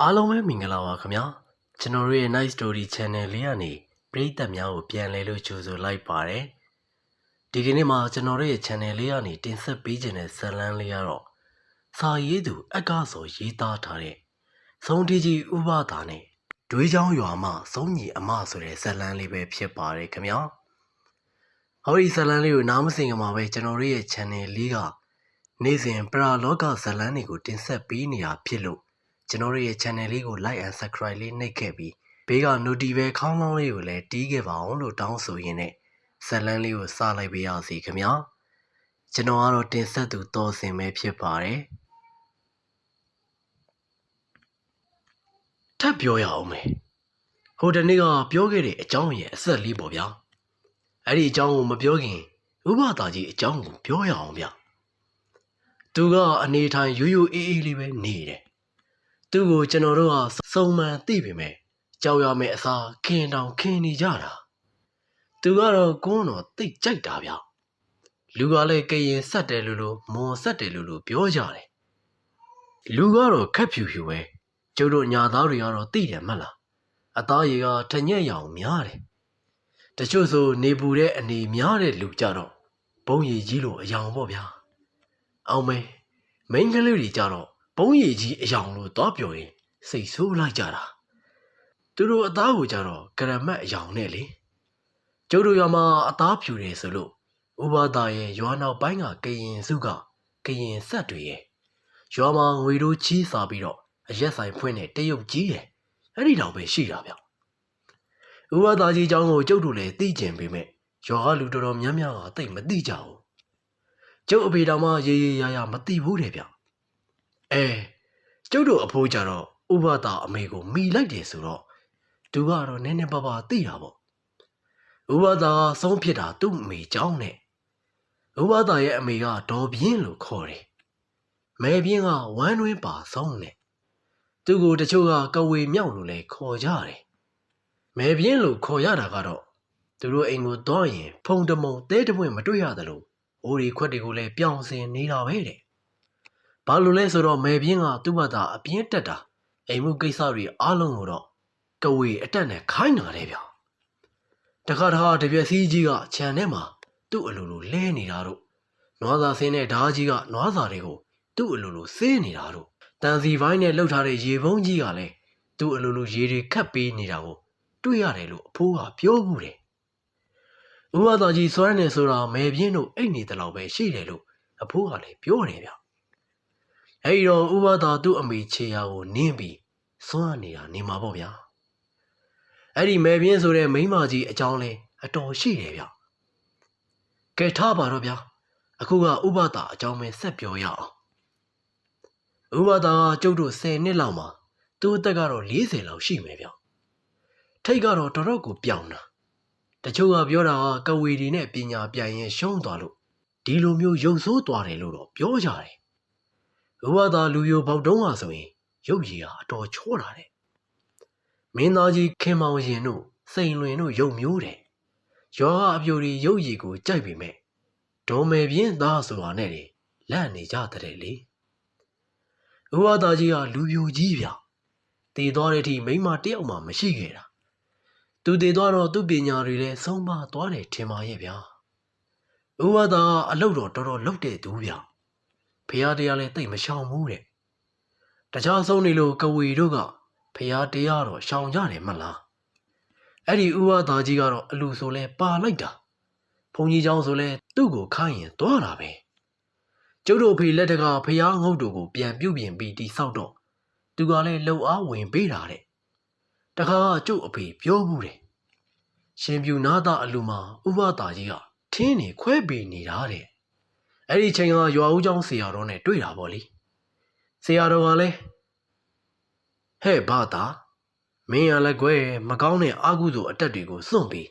အားလုံးပဲမင်္ဂလာပါခင်ဗျာကျွန်တော်တို့ရဲ့ Night Story Channel လေးကနေပရိသတ်များကိုပြန်လဲလို့ကြိုဆိုလိုက်ပါတယ်ဒီကနေ့မှာကျွန်တော်တို့ရဲ့ channel လေးကနေတင်ဆက်ပေးခြင်းတဲ့ဇာတ်လမ်းလေးကတော့စာရေးသူအက္ခဆိုရေးသားထားတဲ့ဆုံးတီကြီးဥပဒါနဲ့ဒွေးချောင်းရွာမှစုံညီအမဆိုတဲ့ဇာတ်လမ်းလေးပဲဖြစ်ပါတယ်ခင်ဗျာဟောဒီဇာတ်လမ်းလေးကိုနားမစင်ကမှာပဲကျွန်တော်တို့ရဲ့ channel လေးကနေ့စဉ်ပရာလောကဇာတ်လမ်းတွေကိုတင်ဆက်ပေးနေတာဖြစ်လို့ ကျွန်တော်တို့ရဲ့ channel လေးကို like and subscribe လေးနှိပ်ခဲ့ပြီးဘေးက notification ခေါင်းလောင်းလေးကိုလည်းတီးခဲ့ပါအောင်လို့တောင်းဆိုရင်းနဲ့ဇက်လန်းလေးကိုစလိုက်ပေးရစီခင်ဗျာကျွန်တော်ကတော့တင်ဆက်သူတော်စင်ပဲဖြစ်ပါတယ်ထပ်ပြောရအောင်မယ်ဟိုတနေ့ကပြောခဲ့တဲ့အကြောင်းရဲ့အဆက်လေးပေါ့ဗျာအဲ့ဒီအကြောင်းကိုမပြောခင်ဥပဒါကြီးအကြောင်းကိုပြောရအောင်ဗျသူကအနေထိုင်ရိုးရိုးအေးအေးလေးပဲနေတယ် သူ့ကိုကျွန်တော်တို့ကစုံမှန်သိပေမဲ့ကြောက်ရမယ့်အစားခင်တောင်ခင်နေကြတာသူကတော့ကွန်းတော်သိကြိုက်တာဗျလူကလည်းကရင်ဆက်တယ်လို့လို့မွန်ဆက်တယ်လို့လို့ပြောကြတယ်လူကတော့ခက်ဖြူဖြူပဲကျုပ်တို့ညာသားတွေကတော့သိတယ်မဟုတ်လားအသားရည်ကထညက်ရောင်များတယ်တချို့ဆိုနေပူတဲ့အနေများတဲ့လူကြတော့ဘုံရည်ကြီးလိုအယောင်ပေါ့ဗျာအောင်မဲမိန်းကလေးတွေကြတော့ ဘုံရည်ကြီးအယောင်လို့တော့ပြောရင်စိတ်ဆိုးလိုက်ကြတာသူတို့အသားကိုကြတော့ကရမတ်အယောင်နဲ့လေကျုပ်တို့ရွာမှာအသားဖြူတယ်ဆိုလို့ဥပဒါရဲ့ရွာနောက်ပိုင်းကကရင်စုကကရင်ဆက်တွေရဲ့ရွာမှာငွေတို့ချီးစားပြီးတော့အရက်ဆိုင်ဖွင့်တဲ့တရုတ်ကြီးရဲ့အဲ့ဒီတော့ပဲရှိတာဗျဥပဒါကြီးเจ้าကိုကျုပ်တို့လည်းသိကျင်ပေမဲ့ရွာကလူတော်တော်များများကသိမသိကြဘူးကျုပ်အဖေတော်မှရေရေရာရာမသိဘူးတဲ့ဗျ အဲကျုပ်တို့အဖိုးကြတော့ဥပဒါအမေကိုမိလိုက်တယ်ဆိုတော့သူကတော့နည်းနည်းပါးပါးသိတာပေါ့ဥပဒါကဆုံးဖြစ်တာသူ့အမေကြောင့်နဲ့ဥပဒါရဲ့အမေကဒေါ်ပြင်းလို့ခေါ်တယ်မဲပြင်းကဝမ်းတွင်းပါဆုံးနဲ့သူ့ကိုတချို့ကကဝေမြောက်လို့လည်းခေါ်ကြတယ်မဲပြင်းလို့ခေါ်ရတာကတော့သူတို့အိမ်ကိုတော့ရင် ဖုံတမုံတဲတပွင့်မတွေ့ရတယ်လို့အိုးရီခွက်တွေကိုလည်းပြောင်းစင်နေတာပဲတဲ့ ဘာလို့လဲဆိုတော့မယ်ပြင်းကသူ့ဘာသာအပြင်းတက်တာအိမ်မှုကိစ္စတွေအားလုံးကိုတော့ကဝေအတက်နဲ့ခိုင်းတာလေဗျတခါတခါတပြက်စီးကြီးကခြံထဲမှာသူ့အလိုလိုလဲနေတာတို့နွားစာဆင်းတဲ့ဓာကြီးကနွားစာတွေကိုသူ့အလိုလိုဆင်းနေတာတို့တန်စီပိုင်းနဲ့လှုပ်ထားတဲ့ရေပုံးကြီးကလည်းသူ့အလိုလိုရေတွေခတ်ပေးနေတာကိုတွေ့ရတယ်လို့အဖိုးကပြောဘူးတယ်ဥပဒါကြီးစွမ်းနေဆိုတာမယ်ပြင်းတို့အိတ်နေတယ်လို့ပဲရှိတယ်လို့အဖိုးကလည်းပြောတယ်ဗျ အဲ့ဒီတော့ဥပဒါသူ့အမေခြေရာကိုနင်းပြီးစွန့်နေတာနေမှာပေါ့ဗျာအဲ့ဒီမဲပြင်းဆိုတဲ့မိန်းမကြီးအကြောင်းလဲအတော်ရှိတယ်ဗျကဲထားပါတော့ဗျာအခုကဥပဒါအကြောင်းပဲဆက်ပြောရအောင်ဥပဒါကကျုပ်တို့10နှစ်လောက်မှာသူ့အသက်ကတော့40လောက်ရှိမယ်ဗျထိတ်ကတော့တော်တော်ကိုပြောင်းတာတချို့ကပြောတာကကဝေဒီနဲ့ပညာပြိုင်ရင်ရှုံးသွားလို့ဒီလိုမျိုးရုပ်ဆိုးသွားတယ်လို့တော့ပြောကြတယ် ဘဝသားလူယိုပေါက်တုံးဟာဆိုရင်ရုပ်ရည်ဟာအတော်ချောတာတဲ့မင်းသားကြီးခင်မောင်ရင်တို့စိန်လွင်တို့ရုပ်မျိုးတဲ့ယောဂအပြိုတွေရုပ်ရည်ကိုကြိုက်ပေမဲ့ဒေါ်မယ်ပြင်းသားဆိုတာနဲ့လေလန့်နေကြတဲ့လေဘဝသားကြီးကလူပြိုကြီးဗျတည်သွားတဲ့အထိမိမတယောက်မှမရှိခဲ့တာသူတည်သွားတော့သူ့ပညာတွေလည်းဆုံးပါသွားတယ်ထင်ပါရဲ့ဗျာဥဝသားကအလုပ်တော်တော်တော်လုပ်တဲ့သူဗျာ ဖះတရားလည်းတိတ်မရှောင်ဘူးတဲ့တခြားဆုံးနေလို့ကဝေတို့ကဖះတရားတော့ရှောင်ကြတယ်မလားအဲ့ဒီဥဝသားကြီးကတော့အလူဆိုလဲပါလိုက်တာဘုံကြီးเจ้าဆိုလဲသူ့ကိုခိုင်းရင်သွားတာပဲကျုပ်တို့ဖေလက်တကဖះငုတ်တို့ကိုပြန်ပြုတ်ပြင်ပြီးတိဆောက်တော့သူကလည်းလှုပ်အားဝင်ပေးတာတဲ့တခါကကျုပ်အဖေပြောဘူးတယ်ရှင်ပြူနာသားအလူမှာဥပသားကြီးကထင်းနေခွဲပေးနေတာတဲ့ အဲ့ဒီချိန်ကရွာဦးကျောင်းဆရာတော်နဲ့တွေ့တာပေါ့လေဆရာတော်ကလည်းဟဲ့ဘာသာမင်းရလည်းကွယ်မကောင်းတဲ့အာဟုသို့အတက်တွေကိုစွန့်ပြီး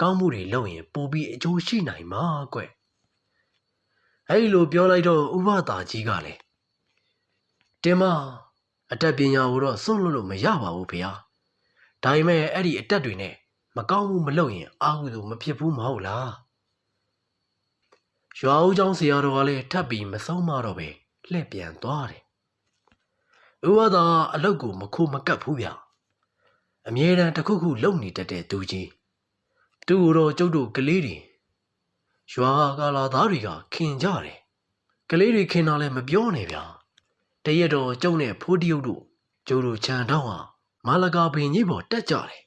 ကောင်းမှုတွေလုပ်ရင်ပိုပြီးအကျိုးရှိနိုင်မှာကွယ်အဲ့ဒီလိုပြောလိုက်တော့ဥပဒါကြီးကလည်းတင်မအတက်ပညာကိုတော့စွန့်လို့လို့မရပါဘူးဖေဟာဒါပေမဲ့အဲ့ဒီအတက်တွေနဲ့မကောင်းမှုမလုပ်ရင်အာဟုသို့မဖြစ်ဘူးမဟုတ်လား ရွာဦးကျောင်းဆရာတော်ကလည်းထပ်ပြီးမဆုံးမတော့ပဲလှည့်ပြန်သွားတယ်ဥဝါသာအလုတ်ကိုမခိုးမကတ်ဘူးဗျအမြဲတမ်းတစ်ခုခုလုံနေတတ်တဲ့သူကြီးသူ့ကိုတော့ကျုပ်တို့ကလေးတွေရွာကလာသားတွေကခင်ကြတယ်ကလေးတွေခင်တာလည်းမပြောနဲ့ဗျာတရက်တော့ကျုံနဲ့ဖိုးတရုပ်တို့ကျုပ်တို့ခြံထောင်းဟာမလကာပင်ကြီးပေါ်တက်ကြတယ်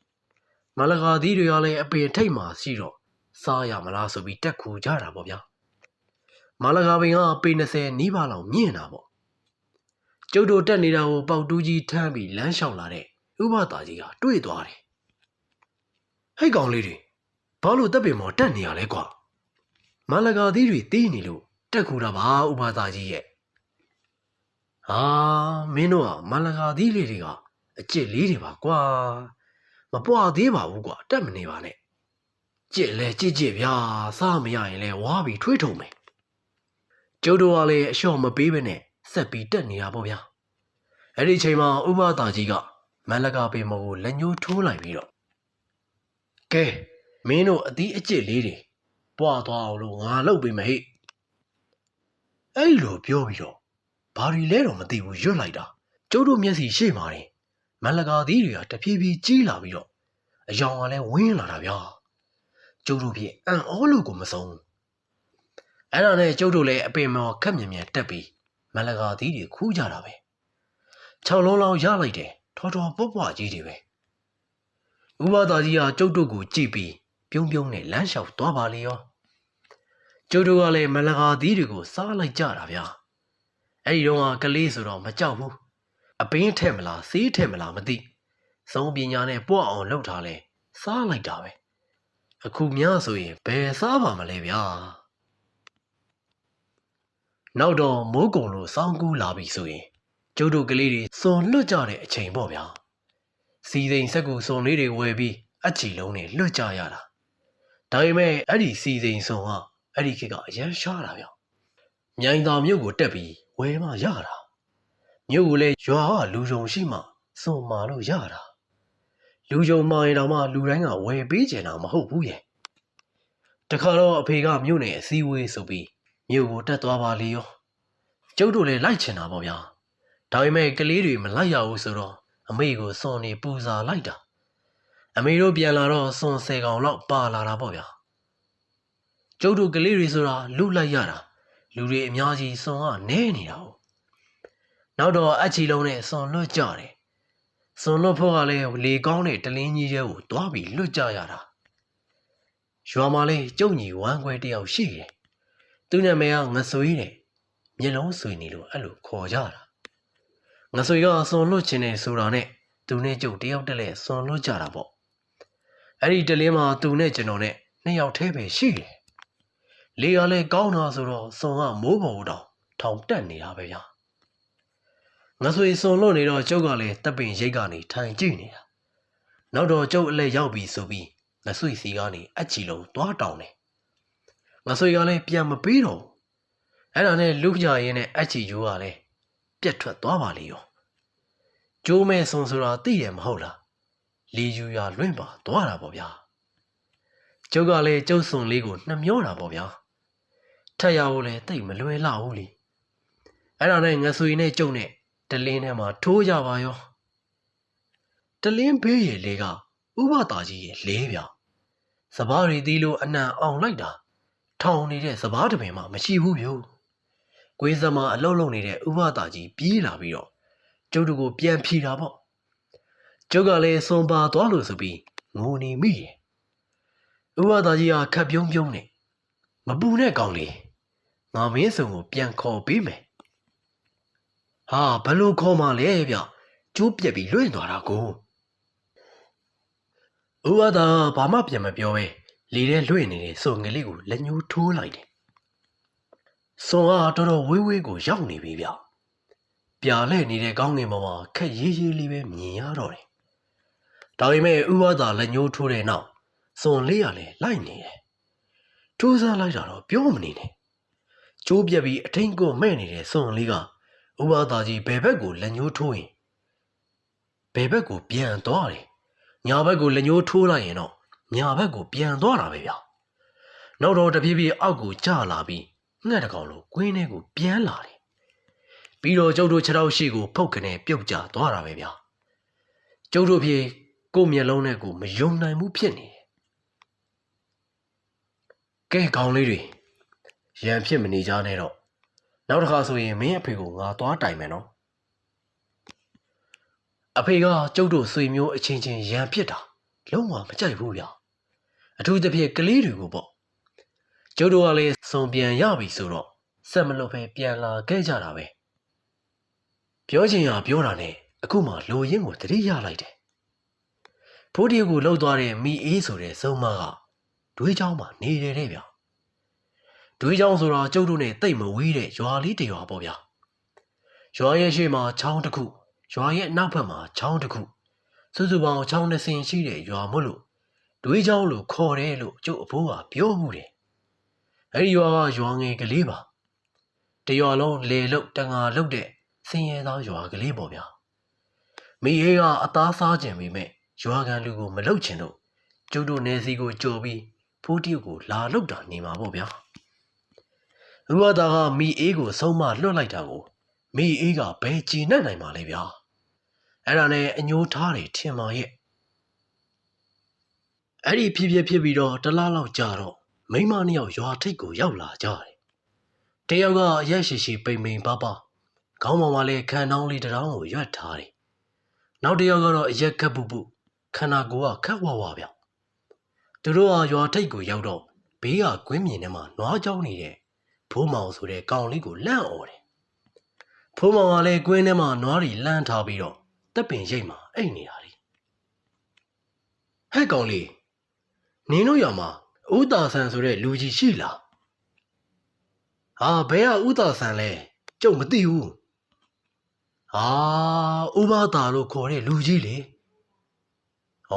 မလကာသီးတွေကလည်းအပင်ထိတ်မှရှိတော့စားရမလားဆိုပြီးတက်ခူကြတာပေါ့ဗျာ မလကာပင်ကပေ20နီးပါးလောက်မြင့်တာပေါ့ကျုပ်တို့တက်နေတာကိုပေါက်တူးကြီးထမ်းပြီးလမ်းလျှောက်လာတဲ့ဥပသားကြီးကတွေ့သွားတယ်။ဟိတ်ကောင်လေးတွေဘာလို့တက်ပင်မော်တက်နေရလဲကွာ။မလကာသီးတွေတီးနေလို့တက်ခူတာပါဥပသားကြီးရဲ့။ဟာမင်းတို့ကမလကာသီးလေးတွေကအကျစ်လေးတွေပါကွာ။မပွားသေးပါဘူးကွာတက်မနေပါနဲ့။ကြစ်လဲကြစ်ကြစ်ဗျာစားမရရင်လဲဝါပြီးထွေးထုံမယ်။ ကျုပ်တို့ကလည်းအလျှော့မပေးဘဲနဲ့ဆက်ပြီးတက်နေတာပေါ့ဗျာအဲ့ဒီချိန်မှာဥပဒါကြီးကမန်လကာပေမော်ကိုလက်ညှိုးထိုးလိုက်ပြီးတော့ကဲမင်းတို့အသီးအကျစ်လေးတွေပွားသွားအောင်လို့ငါလုပ်ပေးမယ်ဟိအဲ့လိုပြောပြီးတော့ဘာရီလဲတော့မသိဘူးရွတ်လိုက်တာကျုပ်တို့မျက်စိရှေ့မှာနေမန်လကာသီးတွေကတဖြည်းဖြည်းကြီးလာပြီးတော့အယောင်ကလည်းဝင်းလာတာဗျာကျုပ်တို့ဖြင့်အံ့ဩလို့ကိုမဆုံးဘူး အဲ့ဒါနဲ့ကျုပ်တို့လည်းအပင်မော်ခက်မြင်မြင်တက်ပြီးမလကာသီးတွေခူးကြတာပဲ၆လုံးလောက်ရလိုက်တယ်ထော်တော်ပွားပွားကြီးတွေပဲဥပဒါကြီးကကျုပ်တို့ကိုကြည့်ပြီးပြုံးပြုံးနဲ့လမ်းလျှောက်သွားပါလေရောကျုပ်တို့ကလည်းမလကာသီးတွေကိုစားလိုက်ကြတာဗျာအဲ့ဒီတော့ကလေးဆိုတော့မကြောက်ဘူးအပင်းထဲ့မလားဆေးထဲ့မလားမသိစုံပညာနဲ့ပွားအောင်လှုပ်ထားလဲစားလိုက်တာပဲအခုများဆိုရင်ဘယ်စားပါမလဲဗျာ နောက်တော့မိုးကုံလို့စောင်းကူးလာပြီဆိုရင်ကျုပ်တို့ကလေးတွေစွန်လွတ်ကြတဲ့အချိန်ပေါ့ဗျာစီစိန်ဆက်ကူစွန်လေးတွေဝယ်ပြီးအချီလုံးနဲ့လွတ်ကြရတာဒါပေမဲ့အဲ့ဒီစီစိန်စွန်ကအဲ့ဒီခေတ်ကအရန်ရှားတာဗျာမြိုင်သာမြို့ကိုတက်ပြီးဝယ်မှရတာမြို့ကိုလည်းရွာကလူယုံရှိမှစွန်မာလို့ရတာလူယုံမာရင်တော့မှလူတိုင်းကဝယ်ပေးကြတာမဟုတ်ဘူးရဲ့တခါတော့အဖေကမြို့နယ်အစည်းအဝေးဆိုပြီး မြို့ကိုတက်သွားပါလေရောကျုပ်တို့လည်းလိုက်ချင်တာပေါ့ဗျာဒါပေမဲ့ကလေးတွေမလိုက်ရဘူးဆိုတော့အမေကိုစွန်နေပူဇာလိုက်တာအမေတို့ပြန်လာတော့စွန်ဆယ်ကောင်လောက်ပါလာတာပေါ့ဗျာကျုပ်တို့ကလေးတွေဆိုတာလူလိုက်ရတာလူတွေအများကြီးစွန်ကနဲနေတာဟုတ်နောက်တော့အချီလုံးနဲ့စွန်လွတ်ကြတယ်စွန်လွတ်ဖို့ကလည်းလေကောင်းတဲ့တလင်းကြီးတဲ့ကိုတွားပြီးလွတ်ကြရတာရွာမှာလေကျုပ်ညီဝမ်းခွဲတယောက်ရှိတယ် သူ့နာမည်ကငဆွေးတဲ့မျက်လုံးဆွေနေလို့အဲ့လိုခေါ်ကြတာငဆွေကစွန်လွတ်ခြင်းနဲ့ဆိုတာနဲ့သူနဲ့ကျုပ်တယောက်တည်းလဲစွန်လွတ်ကြတာပေါ့အဲ့ဒီတလင်းမှာသူနဲ့ကျွန်တော်နဲ့နှစ်ယောက်တည်းပဲရှိတယ်လေကလည်းကောင်းတာဆိုတော့စွန်ကမိုးပေါ်တောင်ထောင်တက်နေတာပဲဗျာငဆွေစွန်လွတ်နေတော့ကျုပ်ကလည်းတပ်ပင်ရိတ်ကနေထိုင်ကြည့်နေတာနောက်တော့ကျုပ်အလဲရောက်ပြီဆိုပြီးငဆွေစီကနေအချီလုံးသွားတောင်းတယ် ငါဆွေကလည်းပြန်မပေးတော့ဘူးအဲ့ဒါနဲ့လူပြရင်းနဲ့အချီကျိုးကလည်းပြက်ထွက်သွားပါလေရောကျိုးမဲ့ဆုံဆိုတာသိရမဟုတ်လားလီယူရလွင့်ပါသွားတာပေါ့ဗျာကျုပ်ကလည်းကျုပ်စုံလေးကိုနှမျောတာပေါ့ဗျာထက်ရဖို့လည်းတိတ်မလွယ်လောက်ဘူးလीအဲ့ဒါနဲ့ငဆွေနဲ့ကျုပ်နဲ့တလင်းထဲမှာထိုးကြပါရောတလင်းဘေးရေလေးကဥပတာကြီးရဲ့လေးဗျာစပားရီသီးလို့အနံအောင်လိုက်တာ ထောင်နေတဲ့စပားတပင်မှမရှိဘူးဗျ။ကွေးစမအလုံးလုံးနေတဲ့ဥပဒါကြီးပြေးလာပြီးတော့ကျုပ်တို့ကိုပြန်ဖြီတာပေါ့။ကျုပ်ကလည်းစွန်ပါသွားလို့ဆိုပြီးငိုနေမိတယ်။ဥပဒါကြီးကခက်ပြုံးပြုံးနဲ့မပူနဲ့ကောင်လေးငါမင်းစုံကိုပြန်ခေါ်ပေးမယ်။ဟာဘလို့ခေါ်မှလဲဗျ။ကျိုးပြက်ပြီးလွင့်သွားတာကို။ဥပဒါဘာမှပြန်မပြောပဲ လေထဲလွင့်နေတဲ့စုံငယ်လေးကိုလက်ညှိုးထိုးလိုက်တယ်။စုံကတော်တော်ဝေးဝေးကိုရောက်နေပြီဗျ။ပြာလဲနေတဲ့ကောင်းငင်ပေါ်မှာခက်ရေးရေးလေးပဲမြင်ရတော့တယ်။ဒါပေမဲ့ဥပဒါလက်ညှိုးထိုးတဲ့နောက်စုံလေးကလည်းလိုက်နေတယ်။ထိုးစားလိုက်တာတော့ပြောမနေနဲ့။ကျိုးပြက်ပြီးအထင်ကိုမဲ့နေတဲ့စုံလေးကဥပဒါကြီးဘယ်ဘက်ကိုလက်ညှိုးထိုးရင်ဘယ်ဘက်ကိုပြန်သွားတယ်။ညာဘက်ကိုလက်ညှိုးထိုးလိုက်ရင်တော့ ညာဘက်ကိုပြန်သွားတာပဲဗျ။နောက်တော့တပြေးပြေးအောက်ကိုကျလာပြီးငှက်တကောင်လိုကွင်းထဲကိုပြန်လာတယ်ပြီးတော့ကျုပ်တို့ခြေထောက်ရှိကိုဖုတ်ကနေပြုတ်ကျသွားတာပဲဗျာကျုပ်တို့ဖြင့်ကိုယ့်မျက်လုံးနဲ့ကိုယ်မယုံနိုင်မှုဖြစ်နေတယ်ကဲကောင်းလေးတွေရန်ဖြစ်မနေကြနဲ့တော့နောက်တစ်ခါဆိုရင်မင်းအဖေကိုငါသွားတိုင်မယ်နော်အဖေကကျုပ်တို့ဆွေမျိုးအချင်းချင်းရန်ဖြစ်တာလုံးဝမကြိုက်ဘူးဗျာ အထူးသဖြင့်ကလေးတွေကိုပေါ့ကျုပ်တို့ကလည်းစုံပြန်ရပြီဆိုတော့စက်မလို့ပဲပြန်လာခဲ့ကြတာပဲပြောချင်ရပြောတာနဲ့အခုမှလိုရင်းကိုတတိရလိုက်တယ်ဖိုးဒီကိုလှုပ်သွားတဲ့မိအေးဆိုတဲ့စုံမကဒွေးချောင်းမှာနေတယ်တဲ့ဗျာဒွေးချောင်းဆိုတော့ကျုပ်တို့နဲ့တိတ်မဝေးတဲ့ရွာလေးတစ်ရွာပေါ့ဗျာရွာရဲ့ရှေ့မှာချောင်းတစ်ခုရွာရဲ့နောက်ဘက်မှာချောင်းတစ်ခုစုစုပေါင်းချောင်းနှစ်စင်ရှိတဲ့ရွာမို့လို့ ဒွေးချောင်းလို့ခေါ်တယ်လို့ကျုပ်အဖိုးကပြောမှုတယ်အဲ့ဒီရွာကရွာငယ်ကလေးပါတရွာလုံးလေလုတ်တငါလုတ်တဲ့ဆင်းရဲသားရွာကလေးပေါ့ဗျာမိအေးကအသားစားခြင်းပေမဲ့ရွာကန်လူကိုမလုတ်ချင်တော့ကျုပ်တို့နေစီကိုကြော်ပြီးဖိုးတီကိုလာလုတ်တာနေမှာပေါ့ဗျာဥပဒါကမိအေးကိုဆုံးမလွတ်လိုက်တာကိုမိအေးကဘယ်ကြည်နဲ့နိုင်မှာလဲဗျာအဲ့ဒါနဲ့အညိုးထားတယ်ထင်ပါရဲ့ အဲ့ဒီဖြစ်ဖြစ်ဖြစ်ပြီးတော့တလားလောက်ကြာတော့မိန်းမနှစ်ယောက်ရွာထိပ်ကိုရောက်လာကြတယ်တယောက်ကအရက်ရှိရှိပိန်ပိန်ပါပါခေါင်းပေါ်မှာလည်းခံနှောင်းလေးတစ်တောင်းကိုရွက်ထားတယ်နောက်တစ်ယောက်ကတော့အရက်ကပ်ပူပူခန္ဓာကိုယ်ကခက်ဝဝဗျသူတို့ကရွာထိပ်ကိုရောက်တော့ဘေးကကွင်းမြင်ထဲမှာနွားကြောင်းနေတဲ့ဖိုးမောင်ဆိုတဲ့ကောင်လေးကိုလန့်អော်တယ်ဖိုးမောင်ကလည်းကွင်းထဲမှာနွားတွေလန့်ထားပြီးတော့တပ်ပင်ရိပ်မှာအိတ်နေတာလေဟဲ့ကောင်လေး နင်းတို့ရွာမှာဥတာဆန်ဆိုတဲ့လူကြီးရှိလားဟာဘယ်ကဥတာဆန်လဲကျုပ်မသိဘူးဟာဥပဒါလို့ခေါ်တဲ့လူကြီးလေဩ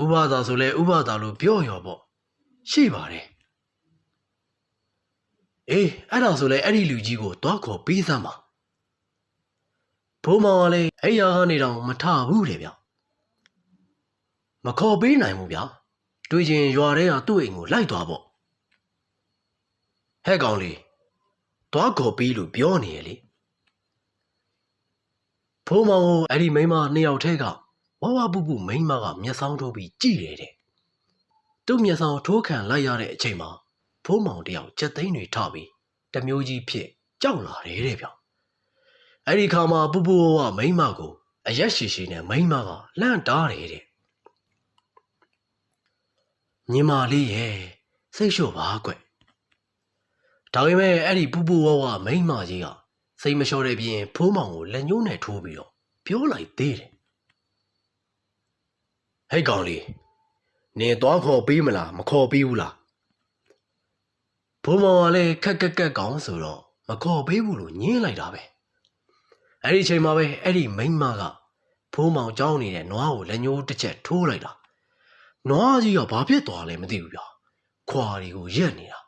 ဥပဒါဆိုလဲဥပဒါလို့ပြောရောပေါ့ရှိပါတယ်အေးအဲ့ဒါဆိုလဲအဲ့ဒီလူကြီးကိုတွားခေါ်ပေးစမ်းပါဘိုးမောင်ကလည်းအဲ့ရကနေတော့မထဘူးလေဗျမခေါ်ပေးနိုင်ဘူးဗျာ တွေ့ချင်းရွာထဲကသူ့အိမ်ကိုလိုက်သွားပေါ့ဟဲ့ကောင်လေးတွားခေါ်ပေးလို့ပြောနေရလေဘိုးမောင်ကိုအဲ့ဒီမိန်းမနှစ်ယောက်ထဲကဝဝပူပူမိန်းမကမျက်စောင်းထိုးပြီးကြည်တယ်တဲ့သူ့မျက်စောင်းထိုးခံလိုက်ရတဲ့အချိန်မှာဘိုးမောင်တယောက်ကြက်သိန်းတွေထပြီးတမျိုးကြီးဖြစ်ကြောက်လာတယ်တဲ့ဗျအဲ့ဒီခါမှာပူပူဝဝမိန်းမကိုအရက်ရှိရှိနဲ့မိန်းမကလှန့်တားတယ်တဲ့ ညီမလေးရဲ့စိတ်လျှော့ပါကွဒါပေမဲ့အဲ့ဒီပူပူဝဝမိန်းမကြီးကစိတ်မလျှော့တဲ့ပြင်ဖိုးမောင်ကိုလက်ညှိုးနဲ့ထိုးပြီးတော့ပြောလိုက်သေးတယ်ဟဲ့ကောင်လေးနင်သွားခေါ်ပေးမလားမခေါ်ပေးဘူးလားဘုံမောင်ကလည်းခက်ခက်ခက်ကောင်ဆိုတော့မခေါ်ပေးဘူးလို့ညင်းလိုက်တာပဲအဲ့ဒီချိန်မှာပဲအဲ့ဒီမိန်းမကဖိုးမောင်ကြောင်းနေတဲ့နွားကိုလက်ညှိုးတစ်ချက်ထိုးလိုက်တာ နွားကြီးကဘာဖြစ်သွားလဲမသိဘူးဗျာခွာတွေကိုရက်နေတာ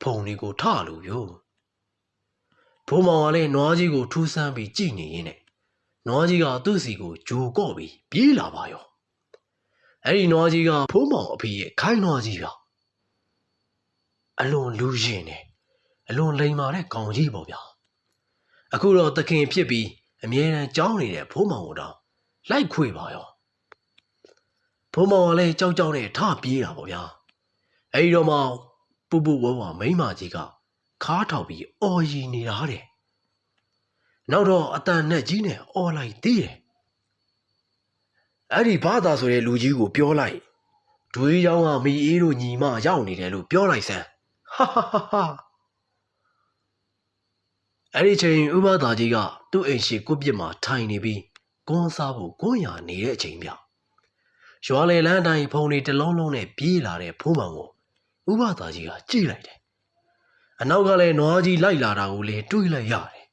ဖုန်တွေကိုထလို့ပြောဘိုးမောင်ကလည်းနွားကြီးကိုထူးဆန်းပြီးကြည့်နေရင်းနဲ့နွားကြီးကသူ့စီကိုဂျိုကော့ပြီးပြေးလာပါရောအဲ့ဒီနွားကြီးကဖိုးမောင်အဖေရဲ့ခိုင်းနွားကြီးဗျာအလွန်လူရင်နေအလွန်လိမ်မာတဲ့ကောင်ကြီးပေါ့ဗျာအခုတော့သခင်ဖြစ်ပြီးအမြဲတမ်းကြောင်းနေတဲ့ဖိုးမောင်ကိုတော့လိုက်ခွေပါရော ဘုံမောင်ကလည်းကြောက်ကြောက်နဲ့ထပြေးတာပေါ့ဗျာအဲဒီတော့မှပူပူဝဝမိန်းမကြီးကခါထောက်ပြီးအော်ရီနေတာတဲ့နောက်တော့အတန်နဲ့ကြီးနဲ့အော်လိုက်သေးတယ်အဲ့ဒီဘာသာဆိုတဲ့လူကြီးကိုပြောလိုက်ဒွေးချောင်းကမီအေးတို့ညီမရောက်နေတယ်လို့ပြောလိုက်စမ်းဟာဟာဟာဟာအဲ့ဒီချိန်ဥပဒါကြီးကသူ့အိမ်ရှိကုပြစ်မှာထိုင်နေပြီးကွန်းစားဖို့ကွန်းရနေတဲ့အချိန်ပြောင် ရွာလေလန်းတိုင်းဖုံတွေတလုံးလုံးနဲ့ပြေးလာတဲ့ဖိုးမောင်ကိုဥပဒါကြီးကကြည့်လိုက်တယ်။အနောက်ကလည်းနွားကြီးလိုက်လာတာကိုလည်းတွေးလိုက်ရတယ်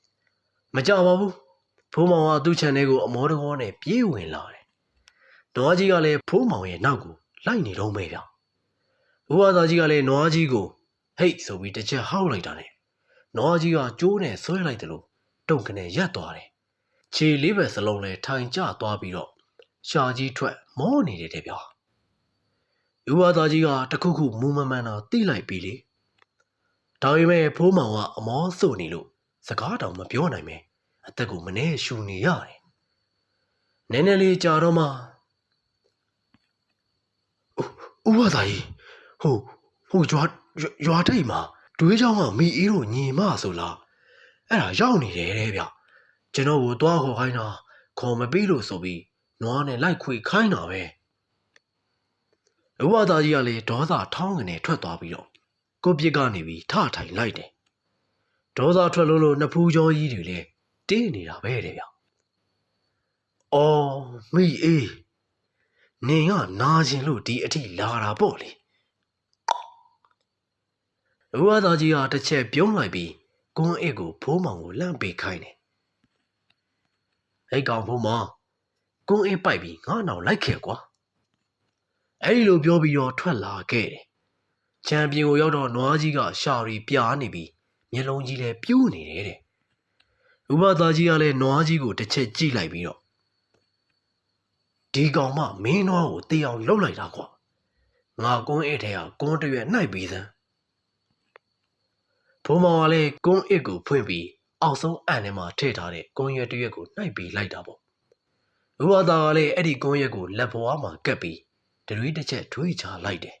။မကြောက်ပါဘူး။ဖိုးမောင်ကသူ့ခြံထဲကိုအမောတကောနဲ့ပြေးဝင်လာတယ်။နွားကြီးကလည်းဖိုးမောင်ရဲ့နောက်ကိုလိုက်နေတော့မယ်ဗျ။ဥပဒါကြီးကလည်းနွားကြီးကိုဟိတ်ဆိုပြီးတစ်ချက်ဟောက်လိုက်တာနဲ့နွားကြီးကကျိုးနဲ့ဆွဲလိုက်တယ်လို့တုံကနေရက်သွားတယ်။ခြေလေးပဲစလုံးနဲ့ထိုင်ကျသွားပြီးတော့ ရှာကြီးထွက်မောနေတယ်တဲ့ဗျာယူဝါသားကြီးကတခုခုမူမမှန်တာတိလိုက်ပြီလေဒါပေမဲ့ဖိုးမောင်ကအမောစို့နေလို့စကားတောင်မပြောနိုင်ပဲအသက်ကိုမနေရှူနေရတယ်နည်းနည်းလေးကြာတော့မှဥပဒါကြီးဟိုဟိုရွာရွာထိပ်မှာတွေးချောင်းကမိအေးတို့ညီမဆိုလားအဲ့ဒါရောက်နေတယ်တဲ့ဗျကျွန်တော်ကိုသွားခေါ်ခိုင်းတာခေါ်မပြီးလို့ဆိုပြီး နွားနဲ့လိုက်ခွေခိုင်းတာပဲဥပဒါကြီးကလည်းဒေါသထောင်းကနေထွက်သွားပြီးတော့ကိုပြစ်ကနေပြီးထထိုင်လိုက်တယ်ဒေါသထွက်လို့လို့နှစ်ဖူးကြောကြီးတွေလည်းတင်းနေတာပဲတဲ့ဗျအော်မိအေးနင်ကနာကျင်လို့ဒီအထိလာတာပေါ့လေဥပဒါကြီးကတစ်ချက်ပြုံးလိုက်ပြီးကွန်းအစ်ကိုဖိုးမောင်ကိုလှမ်းပေးခိုင်းတယ်ဟဲ့ကောင်ဖိုးမောင် ကွန်းအစ်ပိုက်ပြီးငါနောက်လိုက်ခဲ့ကွာအဲ့ဒီလိုပြောပြီးတော့ထွက်လာခဲ့တယ်ချန်ပီယံကိုရောက်တော့နွားကြီးကရှာရီပြားနေပြီးမျက်လုံးကြီးလည်းပြူးနေတယ်တဲ့ဥပဒါကြီးကလည်းနွားကြီးကိုတစ်ချက်ကြည့်လိုက်ပြီးတော့ဒီကောင်မမင်းနွားကိုတေးအောင်လှုပ်လိုက်တာကွာငါကွန်းအစ်ထဲကကွန်းတရွက်နှိုက်ပြီးစမ်းဘုံမောင်ကလည်းကွန်းအစ်ကိုဖွင့်ပြီးအောက်ဆုံးအန်ထဲမှာထည့်ထားတဲ့ကွန်းရွက်တစ်ရွက်ကိုနှိုက်ပြီးလိုက်တာပေါ့ ဥပဒါကလည်းအဲ့ဒီကွန်းရွက်ကိုလက်ဘွားမှာကပ်ပြီးတရွေးတစ်ချက်ထွေးချလိုက်တယ်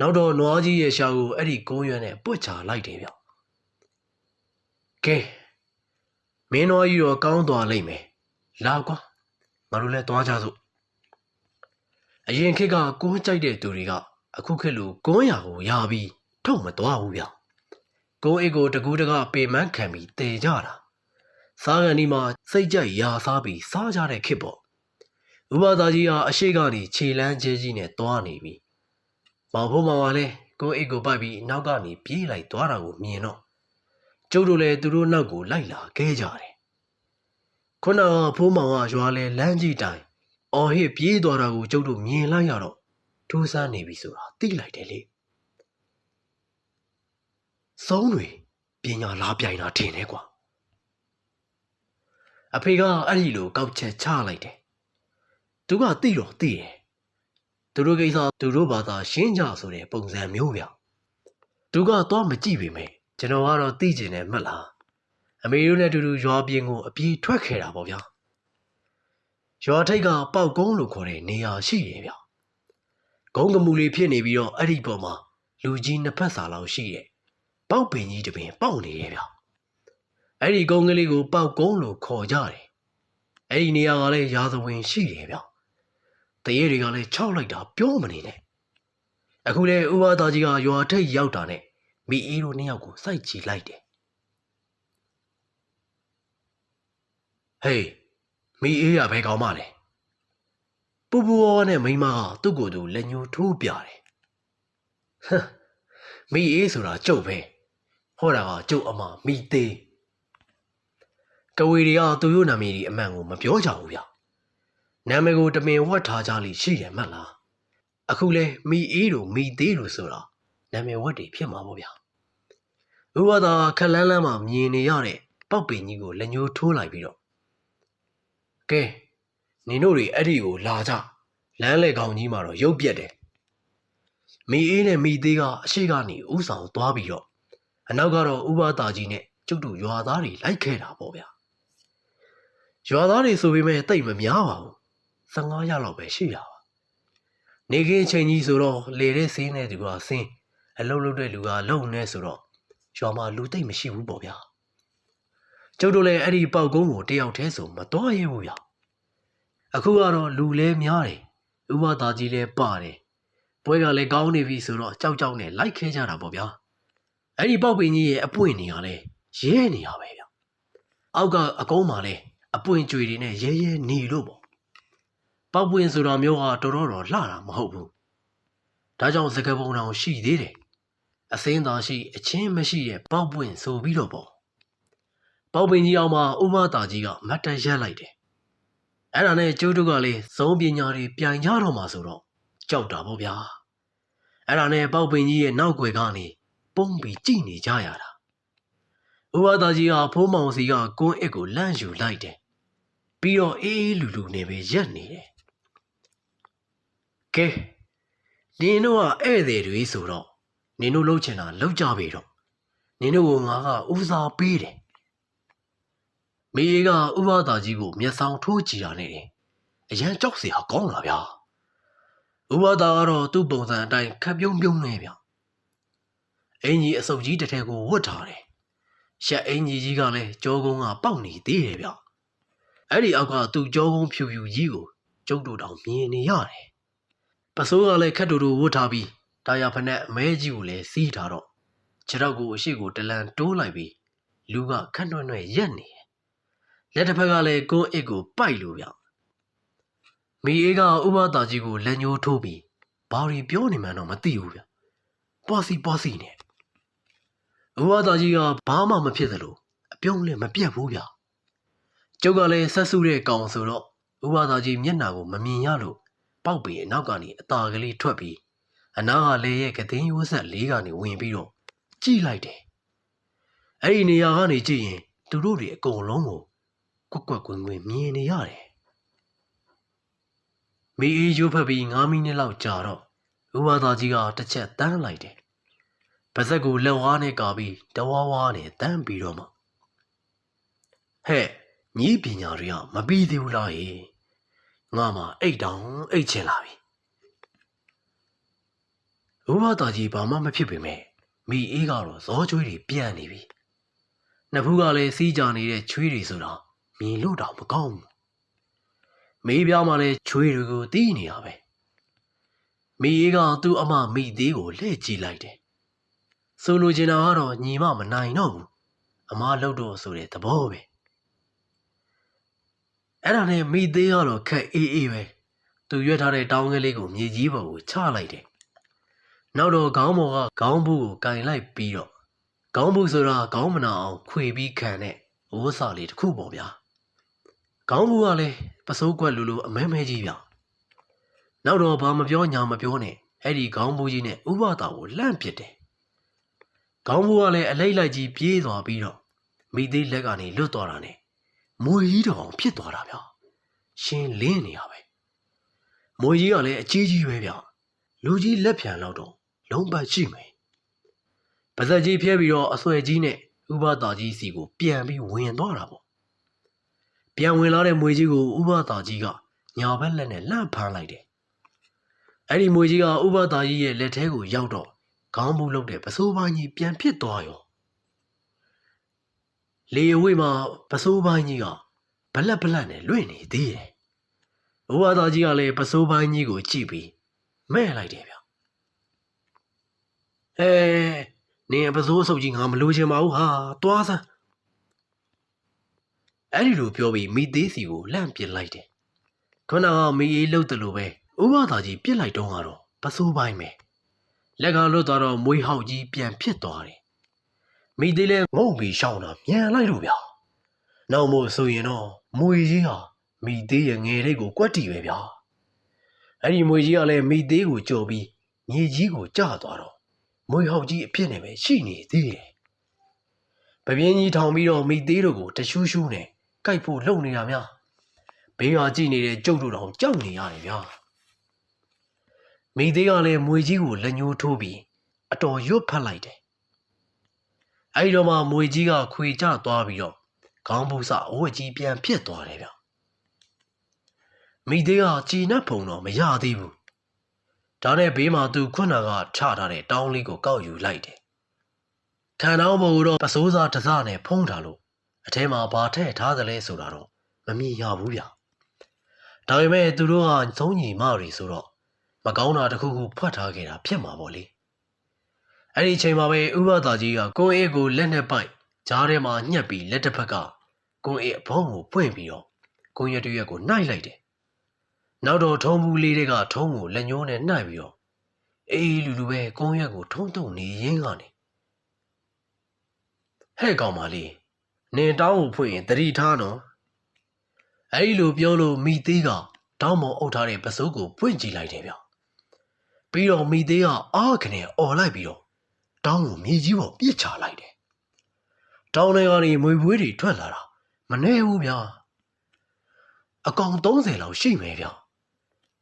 နောက်တော့နွားကြီးရဲ့ရှာကိုအဲ့ဒီကွန်းရွက်နဲ့ပွတ်ချလိုက်တယ်ဗျကဲမင်းနွားကြီးတော့ကောင်းသွားလိမ့်မယ်လာကွာငါတို့လည်းသွားကြစို့အရင်ခေတ်ကကွန်းကြိုက်တဲ့သူတွေကအခုခေတ်လိုကွန်းရာကိုရပြီးထုတ်မသွားဘူးဗျကိုအိတ်ကိုတကူးတကပေမန်းခံပြီးတေကြတာ စားကန်ဒီမှာစိတ်ကြိုက်ရာစားပြီးစားကြတဲ့ခေတ်ပေါ့ဥပဒါကြီးဟာအရှိကနေခြေလန်းကျဲကြီးနဲ့သွားနေပြီမောင်ဖို့မောင်ကလည်းကိုအိတ်ကိုပိုက်ပြီးနောက်ကနေပြေးလိုက်သွားတာကိုမြင်တော့ကျုပ်တို့လည်းသူတို့နောက်ကိုလိုက်လာခဲ့ကြတယ်ခုနကဖိုးမောင်ကရွာလဲလမ်းကြီးတိုင်အော်ဟစ်ပြေးသွားတာကိုကျုပ်တို့မြင်လိုက်ရတော့ထူးဆန်းနေပြီဆိုတာသိလိုက်တယ်လေစုံးတွေပညာလားပြိုင်တာထင်တယ်ကွာ အဖေကအဲ့ဒီလိုကောက်ချက်ချလိုက်တယ်သူကသိတော့သိတယ်သူတို့ကိစ္စသူတို့ဘာသာရှင်းကြဆိုတဲ့ပုံစံမျိုးဗျသူကသွားမကြည့်ပေမဲ့ကျွန်တော်ကတော့သိကျင်တယ်မှတ်လားအမေတို့နဲ့အတူတူရွာပြင်ကိုအပြေးထွက်ခဲ့တာပေါ့ဗျာရွာထိပ်ကပေါက်ကုန်းလို့ခေါ်တဲ့နေရာရှိတယ်ဗျဂုံးကမူလေးဖြစ်နေပြီးတော့အဲ့ဒီပေါ်မှာလူကြီးနှစ်ဖက်စာလောက်ရှိတဲ့ပေါက်ပင်ကြီးတစ်ပင်ပေါက်နေရဲ့ဗျ အဲ့ဒီကုန်းကလေးကိုပေါက်ကုန်းလို့ခေါ်ကြတယ်အဲ့ဒီနေရာကလည်းရာဇဝင်ရှိတယ်ဗျတရေတွေကလည်းခြောက်လိုက်တာပြောမနေနဲ့အခုလေဥပဒါကြီးကရွာထိပ်ရောက်တာနဲ့မိအေးတို့နှစ်ယောက်ကိုစိုက်ချီလိုက်တယ်ဟေးမိအေးရဘယ်ကောင်မလဲပူပူဝါနဲ့မိမကသူ့ကိုယ်သူလက်ညှိုးထိုးပြတယ်ဟမ်မိအေးဆိုတာကျုပ်ပဲဟောတာကကျုပ်အမမိသေး ကဝေတွေကသူတို့နာမည်ဒီအမှန်ကိုမပြောကြဘူးဗျနာမည်ကိုတမင်ဝတ်ထားကြလိရှိတယ်မှတ်လားအခုလဲမိအေးတို့မိသေးတို့ဆိုတာနာမည်ဝတ်တွေဖြစ်မှာပေါ့ဗျဥပဒါခက်လန်းလန်းမှာမြင်နေရတဲ့ပောက်ပင်ကြီးကိုလက်ညှိုးထိုးလိုက်ပြီးတော့ကဲနင်တို့တွေအဲ့ဒီကိုလာကြလမ်းလေကောင်ကြီးမှာတော့ရုပ်ပြက်တယ်မိအေးနဲ့မိသေးကအရှိကနေဥဆောင်သွားပြီးတော့အနောက်ကတော့ဥပဒါကြီးနဲ့ကျုပ်တို့ရွာသားတွေလိုက်ခဲ့တာပေါ့ဗျာ ရွာသားတွေဆိုပေမဲ့တိတ်မများပါဘူး15ရက်လောက်ပဲရှိတာပါနေခင်းချိန်ကြီးဆိုတော့လေတဲ့ဆင်းတဲ့သူကဆင်းအလုံးလုံးတဲ့လူကလုံနေဆိုတော့ရွာမှာလူတိတ်မရှိဘူးပေါ့ဗျာကျုပ်တို့လည်းအဲ့ဒီပေါက်ကုန်းကိုတယောက်တည်းဆိုမတော်ရဘူးဗျာအခုကတော့လူလဲများတယ်ဥပဒါကြီးလဲပါတယ်ပွဲကလည်းကောင်းနေပြီဆိုတော့ကြောက်ကြောက်နဲ့လိုက်ခဲကြတာပေါ့ဗျာအဲ့ဒီပေါက်ပင်ကြီးရဲ့အပွင့်နေရလဲရဲနေရပဲဗျာအောက်ကအကုန်းမှာလဲ အပွင့်ကြွေတွေနဲ့ရဲရဲနေလို့ပေါ့ပေါက်ပွင့်ဆိုတာမျိုးဟာတော်တော်တော်လှတာမဟုတ်ဘူးဒါကြောင့်စကပုံတော်ရှိသေးတယ်အစင်းသာရှိအချင်းမရှိတဲ့ပေါက်ပွင့်ဆိုပြီးတော့ပေါ့ပေါက်ပင်ကြီးအောင်မှာဥမတာကြီးကမတ်တရက်လိုက်တယ်အဲ့ဒါနဲ့ကျိုးတို့ကလည်းစုံပညာတွေပြိုင်ကြတော့မှာဆိုတော့ကြောက်တာပေါ့ဗျာအဲ့ဒါနဲ့ပေါက်ပင်ကြီးရဲ့နောက်ွယ်ကနေပုံပြီးကြည့်နေကြရတာဥပဒါကြီးကဖိုးမောင်စီကကွန်းအစ်ကိုလန့်ယူလိုက်တယ် ပြီးတော့အေးအေးလူလူနဲ့ပဲရက်နေတယ်ကဲနင်တို့ကဧည့်သည်တွေဆိုတော့နင်တို့လှုပ်ချင်တာလှုပ်ကြပြီတော့နင်တို့ကငါကဦးစားပေးတယ်မေအေးကဥပဒါကြီးကိုမျက်စောင်ထိုးကြည့်တာနဲ့တယ်အရန်ကြောက်စရာကောင်းလာဗျာဥပဒါကတော့သူ့ပုံစံအတိုင်းခပ်ပြုံးပြုံးနေဗျာအင်ကြီးအစုပ်ကြီးတစ်ထည်ကိုဝတ်ထားတယ်ရှက်အင်ကြီးကြီးကလည်းကြောကုန်းကပေါက်နေသေးတယ်ဗျာ အဲ့ဒီအောက်ကသူ့ကြောကုန်းဖြူဖြူကြီးကိုကျုပ်တို့တောင်မြင်နေရတယ်ပစိုးကလည်းခက်တူတူဝတ်ထားပြီးတာယာဖက်နဲ့အမဲကြီးကိုလည်းစီးထားတော့ခြေတော့ကိုအရှိကိုတလန်တိုးလိုက်ပြီးလူကခက်နှွဲ့နှွဲ့ရက်နေတယ်လက်တစ်ဖက်ကလည်းကိုယ့်အစ်ကိုပိုက်လို့ဗျမီအေးကဥပဒါကြီးကိုလက်ညှိုးထိုးပြီးဘာတွေပြောနေမှန်းတော့မသိဘူးဗျပွားစီပွားစီနဲ့ဥပဒါကြီးကဘာမှမဖြစ်သလိုအပြုံးလည်းမပြတ်ဘူးဗျ ကျုပ်ကလည်းဆက်စုတဲ့ကောင်ဆိုတော့ဥပဒါကြီးမျက်နှာကိုမမြင်ရလို့ပေါက်ပေအနောက်ကနေအตาကလေးထွက်ပြီးအနာကလေရဲ့ကသိန်းရိုးဆက်လေးကနေဝင်ပြီးတော့ကြည့်လိုက်တယ်အဲ့ဒီနေရာကနေကြည့်ရင်သူတို့တွေအကုန်လုံးကိုကွက်ကွက်ကွင်းကွင်းမြင်နေရတယ်မီအေးရိုးဖက်ပြီး9မိနစ်လောက်ကြာတော့ဥပဒါကြီးကတစ်ချက်တန်းလိုက်တယ်ပါဇက်ကိုလက်ဝါးနဲ့ကာပြီးတဝါဝါနဲ့တန်းပြီးတော့မှဟဲ့ ညီးပညာတွေကမပြီးသေးဘူးလားဟေ့ငါမှအိတ်တောင်အိတ်ချင်လာပြီဥပဒါကြီးဘာမှမဖြစ်ပေမဲ့မိအေးကတော့ဇောချွေးတွေပြန့်နေပြီနှစ်ဖူးကလည်းစီးကြနေတဲ့ချွေးတွေဆိုတာမြင်လို့တော့မကောင်းဘူးမေးပြားမှလည်းချွေးတွေကိုတီးနေတာပဲမိအေးကသူ့အမမိသေးကိုလှည့်ကြည့်လိုက်တယ်ဆိုလိုချင်တာကတော့ညီမမနိုင်တော့ဘူးအမားလှုပ်တော့ဆိုတဲ့သဘောပဲ အဲ့ဒါနဲ့မိသေးကတော့ခက်အေးအေးပဲသူရွက်ထားတဲ့တောင်းကလေးကိုမြေကြီးပေါ်ကိုချလိုက်တယ်နောက်တော့ခေါင်းပေါ်ကခေါင်းဘူးကိုကင်လိုက်ပြီးတော့ခေါင်းဘူးဆိုတာခေါင်းမနာအောင်ခွေပြီးခံတဲ့ဝိုးစာလေးတစ်ခုပေါ့ဗျာခေါင်းဘူးကလည်းပစိုးကွက်လူလူအမဲမဲကြီးဗျနောက်တော့ဘာမပြောညာမပြောနဲ့အဲ့ဒီခေါင်းဘူးကြီးနဲ့ဥပဒါကိုလှန့်ပစ်တယ်ခေါင်းဘူးကလည်းအလိတ်လိုက်ကြီးပြေးသွားပြီးတော့မိသေးလက်ကနေလွတ်သွားတာနဲ့ မွေကြီးတောင်ဖြစ်သွားတာဗျရှင်လင်းနေရပဲမွေကြီးကလည်းအကြီးကြီးပဲဗျလူကြီးလက်ဖြံလောက်တော့လုံးပတ်ရှိမယ်။ပါဇက်ကြီးဖျဲပြီးတော့အဆွဲကြီးနဲ့ဥပတာကြီးစီကိုပြန်ပြီးဝင်သွားတာပေါ့။ပြန်ဝင်လာတဲ့မွေကြီးကိုဥပတာကြီးကညာဘက်လက်နဲ့လှမ်းဖမ်းလိုက်တယ်။အဲ့ဒီမွေကြီးကဥပတာကြီးရဲ့လက်ထဲကိုရောက်တော့ခေါင်းဘူးလုတ်တဲ့ပစိုးပိုင်းကြီးပြန်ဖြစ်သွားရော။ လေအဝေးမှာပစိုးပိုင်းကြီးကဘလက်ဘလက်နဲ့လွင့်နေသေးတယ်။ဥပတာကြီးကလည်းပစိုးပိုင်းကြီးကိုကြည့်ပြီးမဲ့လိုက်တယ်ဗျအဲနင်ပစိုးအဆုပ်ကြီးငါမလိုချင်ပါဘူးဟာသွားစမ်းအဲ့ဒီလိုပြောပြီးမိသေးစီကိုလှန့်ပစ်လိုက်တယ်ခုနကမိအေးလှုပ်တယ်လို့ပဲဥပဒါကြီးပြစ်လိုက်တော့ကတော့ပစိုးပိုင်းပဲလက်ကလွတ်သွားတော့မွေးဟောက်ကြီးပြန်ဖြစ်သွားတယ် မိသေးလဲငုံပြီးရှောင်းတာမြန်လိုက်လို့ဗျာနောက်မို့ဆိုရင်တော့မွေကြီးဟာမိသေးရဲ့ငယ်လေးကိုကွက်တီပဲဗျာအဲ့ဒီမွေကြီးကလည်းမိသေးကိုကြော်ပြီးမြေကြီးကိုကျသွားတော့မွေဟောက်ကြီးအဖြစ်နဲ့ပဲရှိနေသေးတယ်။ပပြင်းကြီးထောင်ပြီးတော့မိသေးတို့ကိုတရှူးရှူးနဲ့ကြိုက်ဖို့လှုပ်နေတာများဘေးကကြည့်နေတဲ့ကျုပ်တို့တောင်ကြောက်နေရတယ်ဗျာ။မိသေးကလည်းမွေကြီးကိုလက်ညှိုးထိုးပြီးအတော်ရွတ်ဖတ်လိုက်တယ်။ အဲဒီတော့မှမွေကြီးကခွေကျသွားပြီးတော့ခေါင်းပူစအဝတ်ကြီးပြန်ဖြစ်သွားတယ်ဗျာ။မိသေးကကြည်နပ်ဖုံတော့မရသေးဘူးဒါနဲ့ဘေးမှာသူခုနကချထားတဲ့တောင်းလေးကိုကောက်ယူလိုက်တယ်။ခံတောင်းပေါ်တော့ပစိုးစားတစနဲ့ဖုံးထားလို့အထဲမှာဘာထည့်ထားသလဲဆိုတာတော့မမြင်ရဘူးဗျ။ဒါပေမဲ့သူတို့ကသုံးညီမတွေဆိုတော့မကောင်းတာတစ်ခုခုဖွက်ထားခဲ့တာဖြစ်မှာပေါ့လေ။ အဲ့ဒီအချိန်မှာပဲဥပဒါကြီးကကိုအေးကိုလက်နဲ့ပိုက်ကြားထဲမှာညှက်ပြီးလက်တစ်ဖက်ကကိုအေးအဘုံကိုပွင့်ပြီးတော့ကိုရတရွက်ကိုနှိုက်လိုက်တယ်နောက်တော့ထုံးဘူးလေးတွေကထုံးကိုလက်ညှိုးနဲ့နှိုက်ပြီးတော့အေးလူလူပဲကုန်းရက်ကိုထုံးထုံနေရင်းကနေဟဲ့ကောင်မလေးနင်တောင်းကိုဖွင့်ရင်တတိထားနော်အဲ့ဒီလိုပြောလို့မိသေးကတောင်းမောင်အုပ်ထားတဲ့ပစိုးကိုဖွင့်ကြည့်လိုက်တယ်ဗျပြီးတော့မိသေးကအားခနဲ့អော်လိုက်ပြီးတော့ တောင်းကိုမြေကြီးပေါ်ပြစ်ချလိုက်တယ်တောင်းတွေကနေမွေပွေးတွေထွက်လာတာမနှဲဘူးဗျာအကောင်30လောက်ရှိမယ်ဗျာ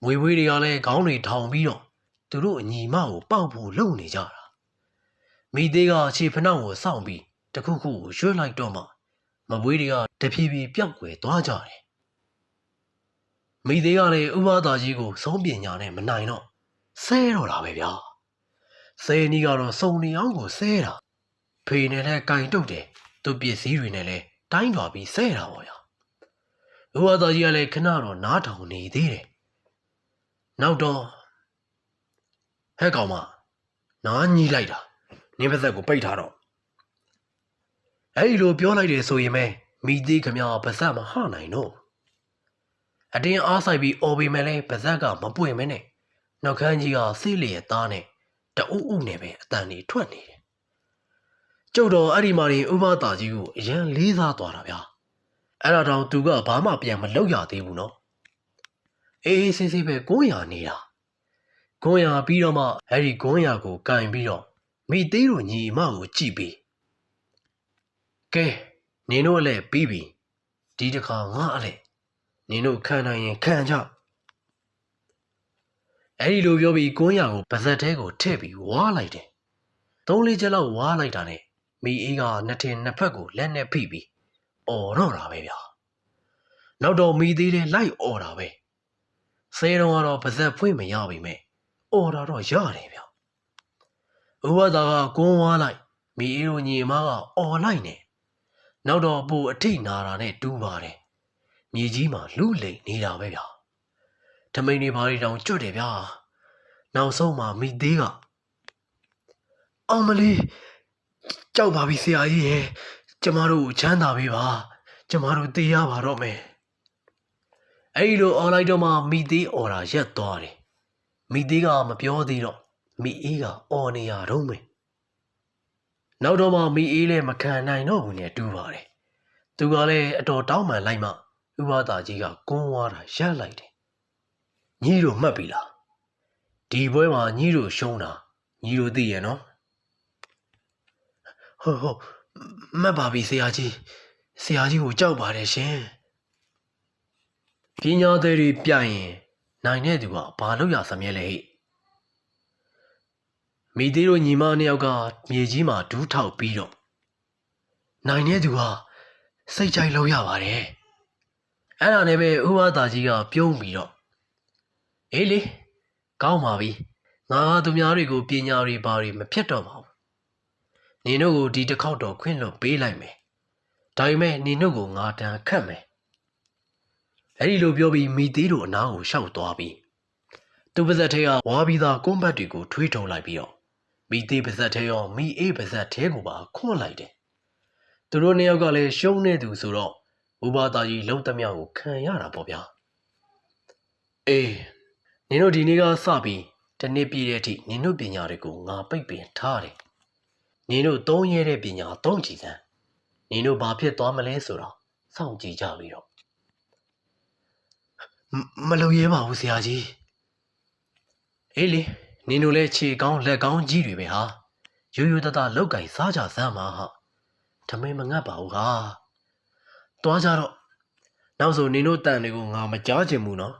ငွေဝေးတွေကလည်းခေါင်းတွေထောင်ပြီးတော့သူတို့အညီမကိုပေါက်ဖို့လုပ်နေကြတာမိသေးကခြေဖနှောက်ကိုစောင့်ပြီးတခုခုကိုရွှတ်လိုက်တော့မှမပွေးတွေကတဖြည်းဖြည်းပျောက်ကွယ်သွားကြတယ်မိသေးကလည်းဥပဒါကြီးကိုဆုံးပညာနဲ့မနိုင်တော့ဆဲတော့တာပဲဗျာ ဆဲနီးကတော့စုံနေအောင်ကိုဆဲတာဖေနဲ့လည်းကင်တုတ်တယ်သူပစ္စည်းတွေနဲ့လည်းတိုင်းပါပြီးဆဲတာပေါ့ဗျာဥပဒါကြီးကလည်းခဏတော့နားထောင်နေသေးတယ်နောက်တော့ဟဲ့ကောင်မနားညီးလိုက်တာနင်းပါသက်ကိုပိတ်ထားတော့အဲ့ဒီလိုပြောလိုက်တယ်ဆိုရင်ပဲမိသေးခမပါဇက်မဟနိုင်တော့အတင်းအားဆိုင်ပြီးအော်ပေမဲ့လဲပါဇက်ကမပွင့်မဲနဲ့နှောက်ခမ်းကြီးကဆေးလျက်သားနဲ့ တအုပ်အုပ်နဲ့ပဲအတန်ကြီးထွက်နေတယ်ကျုပ်တော့အဲ့ဒီမှာရင်ဥပတာကြီးကိုအရန်လေးစားသွားတာဗျာအဲ့ဒါတောင်သူကဘာမှပြန်မလုပ်ရသေးဘူးနော်အေးအေးဆေးဆေးပဲ900နေတာ900ပြီးတော့မှအဲ့ဒီ900ကိုကင်ပြီးတော့မိသေးတို့ညီမကိုကြည့်ပြီးကဲနင်တို့အလဲပြီးပြီဒီတစ်ခါငါအလဲနင်တို့ခံနိုင်ရင်ခံကြ အဲ့ဒီလိုပြောပြီး900ကိုပါဇက်ထဲကိုထည့်ပြီးဝါလိုက်တယ်သုံးလေးချက်လောက်ဝါလိုက်တာနဲ့မိအေးကနှစ်ထင်နှစ်ဖက်ကိုလက်နဲ့ဖိပြီးအော်တော့တာပဲဗျာနောက်တော့မိသေးတယ်လိုက်အော်တာပဲဆဲတော့ကတော့ပါဇက်ဖွင့်မရပါပဲအော်တာတော့ရတယ်ဗျာဥပဒါကကွန်းဝါလိုက်မိအေးတို့ညီမကအော်လိုက်နေနောက်တော့ပူအထိတ်နာတာနဲ့တူးပါတယ်မြေကြီးမှာလူလိမ်နေတာပဲဗျာ ဓမိန်တွေဘာတွေတောင်ကျွတ်တယ်ဗျာနောက်ဆုံးမှာမိသေးကအောင်မလေးကြောက်ပါပြီဆရာကြီးရဲ့ကျမတို့ကိုချမ်းသာပေးပါ ကျမတို့တေးရပါတော့မယ်အဲ့လိုအော်လိုက်တော့မှမိသေးအော်တာရက်သွားတယ်မိသေးကမပြောသေးတော့မိအေးကအော်နေရတော့မယ်နောက်တော့မှမိအေးလည်းမခံနိုင်တော့ဘူးနဲ့တူပါတယ်သူကလည်းအတော်တောင်းပန်လိုက်မှဥပဒါကြီးကကွန်းဝါတာရက်လိုက်တယ် ညီတို့မှတ်ပြီလားဒီပွဲမှာညီတို့ရှုံးတာညီတို့သိရဲ့နော်ဟုတ်ဟုတ်မှတ်ပါပြီဆရာကြီးဆရာကြီးကိုကြောက်ပါတယ်ရှင်ပညာသည်တွေပြရင်နိုင်တဲ့သူကဘာလို့ရစမြဲလဲဟိမိသေးတို့ညီမနှစ်ယောက်ကမြေကြီးမှာဒူးထောက်ပြီးတော့နိုင်တဲ့သူကစိတ်ကြိုက်လို့ရပါတယ်အဲ့ဒါနဲ့ပဲဥပဒါကြီးကပြုံးပြီးတော့ အေးလေကောင်းပါပြီငါကသူများတွေကိုပညာတွေဘာတွေမဖြစ်တော့ပါဘူးနင်တို့ကိုဒီတစ်ခေါက်တော့ခွင့်လွှတ်ပေးလိုက်မယ်ဒါပေမဲ့နင်တို့ကိုငါတန်ခတ်မယ်အဲ့ဒီလိုပြောပြီးမိသေးတို့အနားကိုရှောက်သွားပြီးသူပါဇက်ထဲကဝါပြီးသားကွန်းဘတ်တွေကိုထွေးထုံလိုက်ပြီးတော့မိသေးပါဇက်ထဲရောမိအေးပါဇက်ထဲကိုပါခွန့်လိုက်တယ်သူတို့နှစ်ယောက်ကလည်းရှုံးနေသူဆိုတော့ဥပဒါကြီးလုံးသမျှကိုခံရတာပေါ့ဗျာအေး နင်တို့ဒီနေ့ကစပြီးတနေ့ပြည့်တဲ့အထိနင်တို့ပညာတွေကိုငါပိတ်ပင်ထားတယ်နင်တို့သုံးရတဲ့ပညာသုံးကြည့်စမ်းနင်တို့ဘာဖြစ်သွားမလဲဆိုတော့စောင့်ကြည့်ကြပြီးတော့မလုပ်ရဲပါဘူးဆရာကြီးအေးလေနင်တို့လည်းခြေကောင်းလက်ကောင်းကြီးတွေပဲဟာရိုးရိုးသားသားလောက်ကင်စားကြစမ်းပါဟာထမင်းမငတ်ပါဘူးဟာသွားကြတော့နောက်ဆိုနင်တို့တန်တွေကိုငါမကြားချင်ဘူးနော်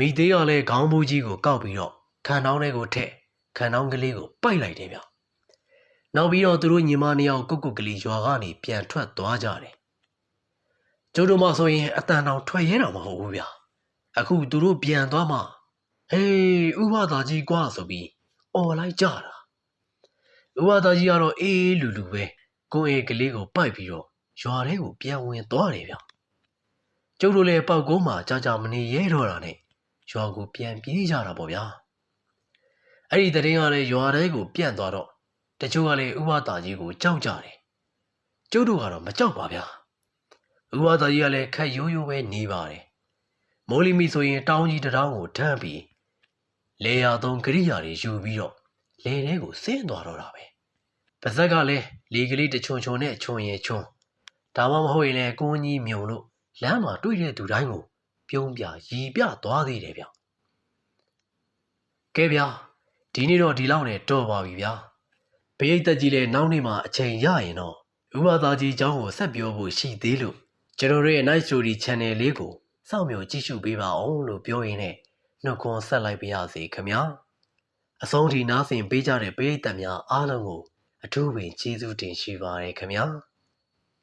မိသေးကလည်းခေါင်းဘူးကြီးကိုကောက်ပြီးတော့ခံနှောင်းထဲကိုထည့်ခံနှောင်းကလေးကိုပိုက်လိုက်တယ်ဗျနောက်ပြီးတော့သူတို့ညီမနှစ်ယောက်ကုတ်ကုတ်ကလေးရွာကနေပြန်ထွက်သွားကြတယ်ကျိုးတို့မဆိုရင်အတန်တော်ထွက်ရဲတော့မဟုတ်ဘူးဗျအခုသူတို့ပြန်သွားမှဟေးဥပဒါကြီးကွာဆိုပြီးអော်လိုက်ကြတာဥပဒါကြီးကတော့အေးလူလူပဲကိုယ်အေးကလေးကိုပိုက်ပြီးတော့ရွာထဲကိုပြန်ဝင်သွားတယ်ဗျကျုပ်တို့လည်းပောက်ကုန်းမှာကြာကြာမနေရဲတော့တာနဲ့ ရွာကိုပြန်ပြေးကြတာပေါ့ဗျာအဲ့ဒီတရင်ကလည်းရွာထဲကိုပြန့်သွားတော့တချို့ကလည်းဥပဒါကြီးကိုကြောက်ကြတယ်ကျုပ်တို့ကတော့မကြောက်ပါဗျာဥပဒါကြီးကလည်းခက်ရိုးရိုးပဲနေပါတယ်မိုးလီမီဆိုရင်တောင်းကြီးတောင်းကိုထမ်းပြီးလေယာသုံးကရိယာတွေယူပြီးတော့လေထဲကိုဆင်းသွားတော့တာပဲပါဇက်ကလည်းလေကလေးတချွန်ချွန်နဲ့ချွန်ရင်ချွန်ဒါမှမဟုတ်ရင်လည်းကိုကြီးမြုံလို့လမ်းမှာတွေ့တဲ့သူတိုင်းကို ပြုံးပြရီပြသွားသေးတယ်ဗျကဲဗျာဒီနေ့တော့ဒီလောက်နဲ့တော့ပါပြီဗျာပရိသတ်ကြီးလည်းနောက်နေ့မှအချိန်ရရင်တော့ဥပသာကြီးအကြောင်းကိုဆက်ပြောဖို့ရှိသေးလို့ကျွန်တော်တို့ရဲ့ Night Story Channel လေးကိုစောင့်မျှော်ကြည့်ရှုပေးပါအောင်လို့ပြောရင်းနဲ့နှုတ်ခွန်းဆက်လိုက်ပါရစေခင်ဗျာအဆုံးထိနားဆင်ပေးကြတဲ့ပရိသတ်များအားလုံးကိုအထူးပင်ကျေးဇူးတင်ရှိပါတယ်ခင်ဗျာ။